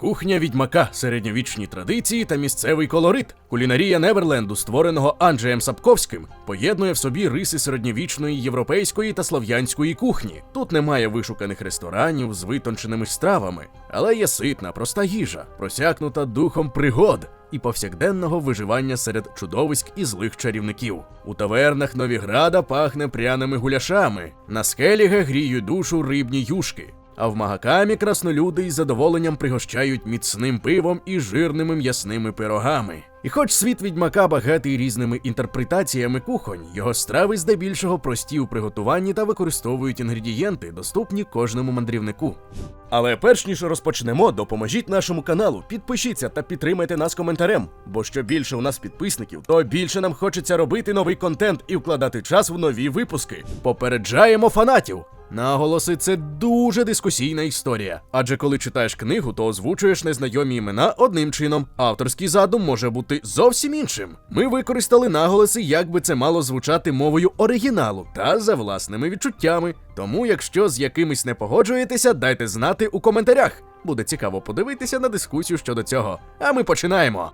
Кухня відьмака, середньовічні традиції та місцевий колорит. Кулінарія Неверленду, створеного Анджеєм Сапковським, поєднує в собі риси середньовічної європейської та слов'янської кухні. Тут немає вишуканих ресторанів з витонченими стравами, але є ситна, проста їжа, просякнута духом пригод і повсякденного виживання серед чудовиськ і злих чарівників. У тавернах Новіграда пахне пряними гуляшами, на скеліге гріють душу рибні юшки. А в Магакамі краснолюди із задоволенням пригощають міцним пивом і жирними м'ясними пирогами. І хоч світ відьмака багатий різними інтерпретаціями кухонь, його страви здебільшого прості у приготуванні та використовують інгредієнти, доступні кожному мандрівнику. Але перш ніж розпочнемо, допоможіть нашому каналу, підпишіться та підтримайте нас коментарем. Бо що більше у нас підписників, то більше нам хочеться робити новий контент і вкладати час в нові випуски. Попереджаємо фанатів! Наголоси це дуже дискусійна історія. Адже коли читаєш книгу, то озвучуєш незнайомі імена одним чином. Авторський задум може бути зовсім іншим. Ми використали наголоси, як би це мало звучати мовою оригіналу та за власними відчуттями. Тому, якщо з якимись не погоджуєтеся, дайте знати у коментарях. Буде цікаво подивитися на дискусію щодо цього. А ми починаємо.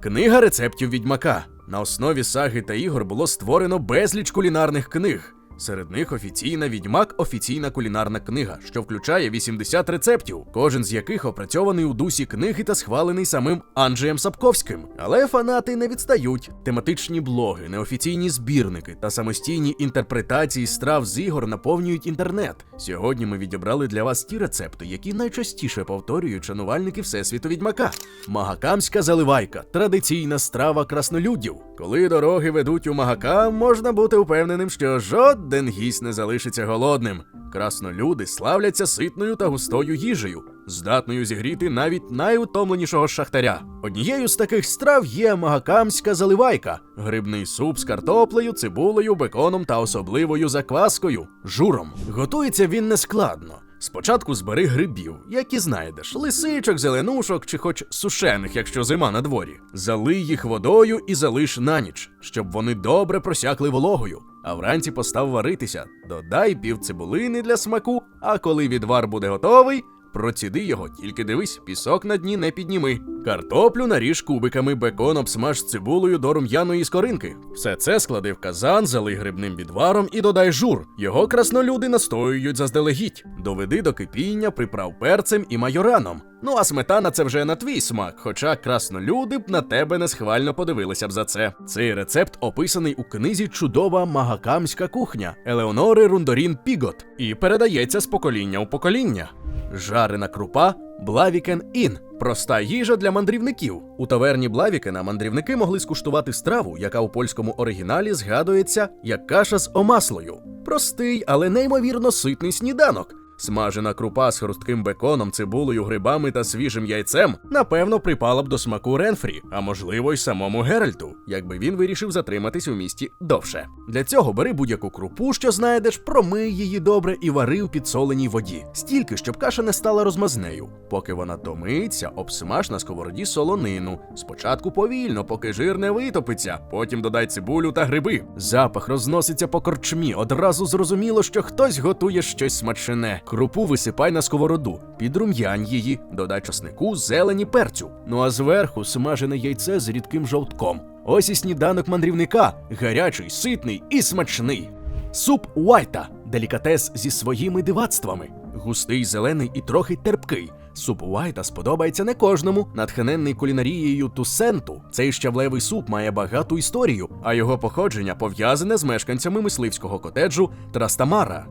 Книга рецептів відьмака. На основі саги та ігор було створено безліч кулінарних книг. Серед них офіційна відьмак офіційна кулінарна книга, що включає 80 рецептів, кожен з яких опрацьований у дусі книги та схвалений самим Анджеєм Сапковським. Але фанати не відстають. Тематичні блоги, неофіційні збірники та самостійні інтерпретації страв з ігор наповнюють інтернет. Сьогодні ми відібрали для вас ті рецепти, які найчастіше повторюють шанувальники всесвіту відьмака. Магакамська заливайка традиційна страва краснолюдів. Коли дороги ведуть у Магакам, можна бути упевненим, що жоден гість не залишиться голодним. Краснолюди славляться ситною та густою їжею, здатною зігріти навіть найутомленішого шахтаря. Однією з таких страв є магакамська заливайка, грибний суп з картоплею, цибулею, беконом та особливою закваскою журом. Готується він нескладно. Спочатку збери грибів, які знайдеш, лисичок, зеленушок чи хоч сушених, якщо зима на дворі. Залий їх водою і залиш на ніч, щоб вони добре просякли вологою. А вранці постав варитися, додай пів цибулини для смаку, а коли відвар буде готовий, проціди його, тільки дивись, пісок на дні не підніми. Картоплю наріж кубиками, бекон обсмаж цибулею до рум'яної скоринки. Все це склади в казан, залий грибним відваром і додай жур. Його краснолюди настоюють заздалегідь. Доведи до кипіння, приправ перцем і майораном. Ну а сметана це вже на твій смак, хоча краснолюди б на тебе несхвально подивилися б за це. Цей рецепт описаний у книзі Чудова магакамська кухня Елеонори Рундорін Пігот і передається з покоління у покоління. Жарена крупа Блавікен Ін. Проста їжа для мандрівників. У таверні Блавікена мандрівники могли скуштувати страву, яка у польському оригіналі згадується як каша з омаслою. Простий, але неймовірно ситний сніданок. Смажена крупа з хрустким беконом, цибулею, грибами та свіжим яйцем напевно припала б до смаку Ренфрі, а можливо й самому Геральту, якби він вирішив затриматись у місті довше. Для цього бери будь-яку крупу, що знайдеш, промий її добре і вари у підсоленій воді, стільки, щоб каша не стала розмазнею. Поки вона томиться, обсмаж на сковороді солонину. Спочатку повільно, поки жир не витопиться, потім додай цибулю та гриби. Запах розноситься по корчмі. Одразу зрозуміло, що хтось готує щось смачне. Крупу висипай на сковороду, підрум'янь її, додай часнику, зелені перцю. Ну а зверху смажене яйце з рідким жовтком. Ось і сніданок мандрівника, гарячий, ситний і смачний. Суп Уайта делікатес зі своїми дивацтвами. Густий, зелений і трохи терпкий. Суп Уайта сподобається не кожному. Натхненний кулінарією Тусенту. Цей щавлевий суп має багату історію, а його походження пов'язане з мешканцями мисливського котеджу Трастамара.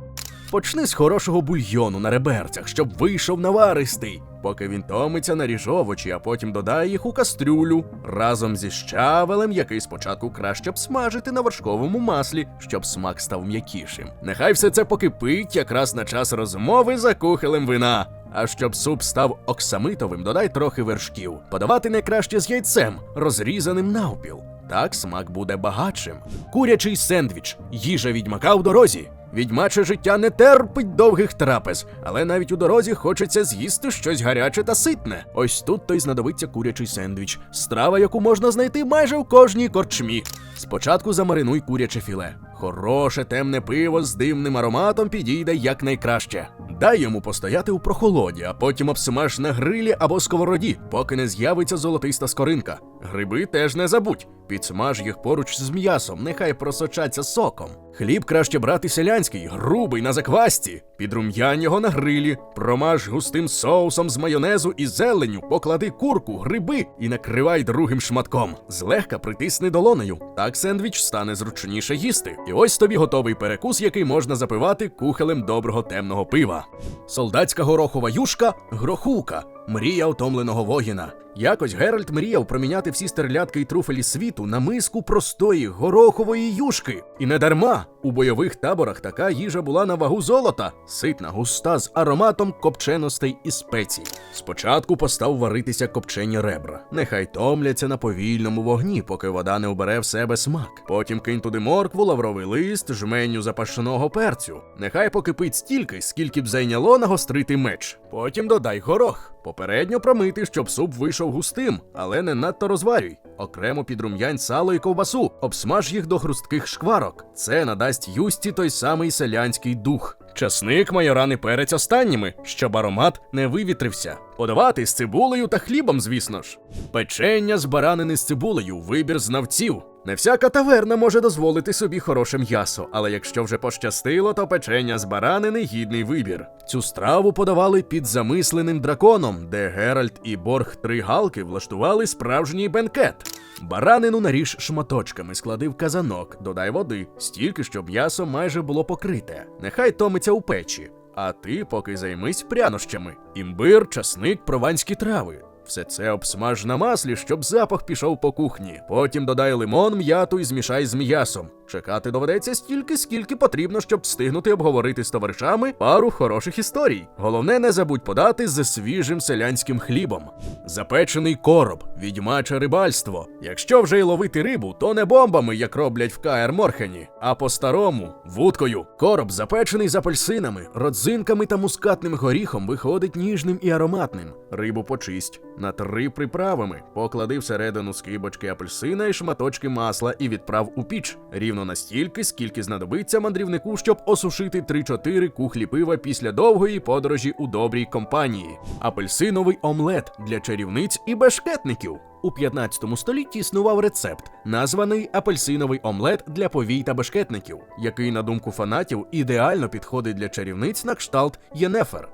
Почни з хорошого бульйону на реберцях, щоб вийшов наваристий. Поки він томиться, наріж овочі, а потім додай їх у кастрюлю разом зі щавелем, який спочатку краще б смажити на вершковому маслі, щоб смак став м'якішим. Нехай все це покипить якраз на час розмови за кухелем вина. А щоб суп став оксамитовим, додай трохи вершків. Подавати найкраще з яйцем, розрізаним навпіл. Так смак буде багатшим. Курячий сендвіч, їжа відьмака в дорозі. Відьмаче життя не терпить довгих трапез, але навіть у дорозі хочеться з'їсти щось гаряче та ситне. Ось тут то й знадобиться курячий сендвіч, страва, яку можна знайти майже в кожній корчмі. Спочатку замаринуй куряче філе. Хороше темне пиво з дивним ароматом підійде якнайкраще. Дай йому постояти у прохолоді, а потім обсмаж на грилі або сковороді, поки не з'явиться золотиста скоринка. Гриби теж не забудь. Підсмаж їх поруч з м'ясом, нехай просочаться соком. Хліб краще брати селянський, грубий на заквасті. Підрум'янь його на грилі, промаж густим соусом з майонезу і зеленю, поклади курку, гриби і накривай другим шматком. Злегка притисни долонею. Так сендвіч стане зручніше їсти. І ось тобі готовий перекус, який можна запивати кухелем доброго темного пива. Солдатська горохова юшка грохулка. Мрія утомленого воїна. Якось Геральт мріяв проміняти всі стерлядки і труфелі світу на миску простої горохової юшки. І не дарма у бойових таборах така їжа була на вагу золота, ситна, густа з ароматом копченостей і спецій. Спочатку постав варитися копчені ребра. Нехай томляться на повільному вогні, поки вода не обере в себе смак. Потім кинь туди моркву, лавровий лист, жменю запашеного перцю. Нехай покипить стільки, скільки б зайняло нагострити меч. Потім додай горох. Попередньо промити, щоб суп вийшов густим, але не надто розварюй. Окремо підрум'янь сало і ковбасу, обсмаж їх до хрустких шкварок. Це надасть юсті той самий селянський дух. Часник, майоран і перець останніми, щоб аромат не вивітрився. Подавати з цибулею та хлібом, звісно ж. Печення з баранини з цибулею, вибір знавців. Не всяка таверна може дозволити собі хороше м'ясо, але якщо вже пощастило, то печення з баранини гідний вибір. Цю страву подавали під замисленим драконом, де Геральт і Борг три галки влаштували справжній бенкет. Баранину наріж шматочками, склади в казанок, додай води, стільки, щоб м'ясо майже було покрите. Нехай томиться у печі. А ти поки займись прянощами: імбир, часник, прованські трави. Все це обсмаж на маслі, щоб запах пішов по кухні. Потім додай лимон, м'яту і змішай з м'ясом. Чекати доведеться стільки, скільки потрібно, щоб встигнути обговорити з товаришами пару хороших історій. Головне, не забудь подати з свіжим селянським хлібом. Запечений короб, відьмаче рибальство. Якщо вже й ловити рибу, то не бомбами, як роблять в Каер Морхені, а по-старому вудкою. Короб запечений з апельсинами, родзинками та мускатним горіхом виходить ніжним і ароматним. Рибу почисть. Натри приправами, поклади всередину скибочки апельсина і шматочки масла і відправ у піч. Рівно настільки, скільки знадобиться мандрівнику, щоб осушити 3-4 кухлі пива після довгої подорожі у добрій компанії. Апельсиновий омлет для чарівниць і бешкетників. У 15 столітті існував рецепт, названий апельсиновий омлет для повій та бешкетників, який, на думку фанатів, ідеально підходить для чарівниць на кшталт Єнефер.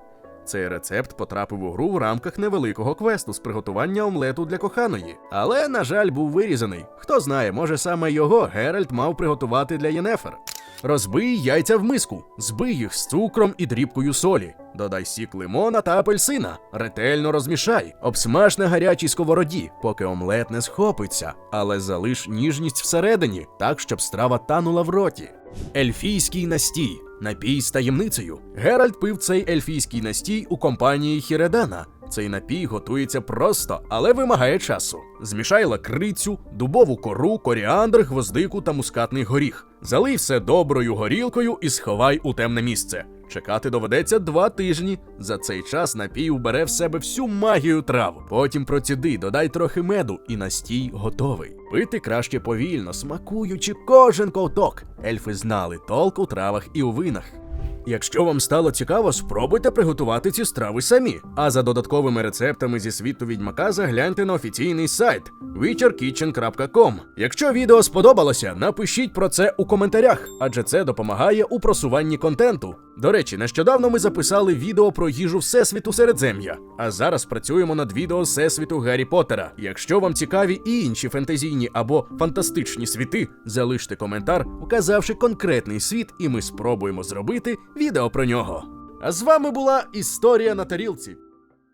Цей рецепт потрапив у гру в рамках невеликого квесту з приготування омлету для коханої, але, на жаль, був вирізаний. Хто знає, може саме його Геральт мав приготувати для Єнефер. Розбий яйця в миску, збий їх з цукром і дрібкою солі. Додай сік лимона та апельсина, ретельно розмішай, обсмаж на гарячій сковороді, поки омлет не схопиться, але залиш ніжність всередині, так щоб страва танула в роті. Ельфійський настій. Напій з таємницею. Геральт пив цей ельфійський настій у компанії Хіредана. Цей напій готується просто, але вимагає часу. Змішай лакрицю, дубову кору, коріандр, гвоздику та мускатний горіх. Залий все доброю горілкою і сховай у темне місце. Чекати доведеться два тижні. За цей час напій убере в себе всю магію трав. Потім проціди, додай трохи меду, і настій готовий. Пити краще повільно, смакуючи кожен ковток. Ельфи знали толк у травах і у винах. Якщо вам стало цікаво, спробуйте приготувати ці страви самі. А за додатковими рецептами зі світу відьмака загляньте на офіційний сайт witcherkitchen.com. Якщо відео сподобалося, напишіть про це у коментарях, адже це допомагає у просуванні контенту. До речі, нещодавно ми записали відео про їжу Всесвіту Середзем'я, а зараз працюємо над відео Всесвіту Гаррі Поттера. Якщо вам цікаві і інші фентезійні або фантастичні світи, залиште коментар, указавши конкретний світ, і ми спробуємо зробити відео про нього. А з вами була історія на тарілці.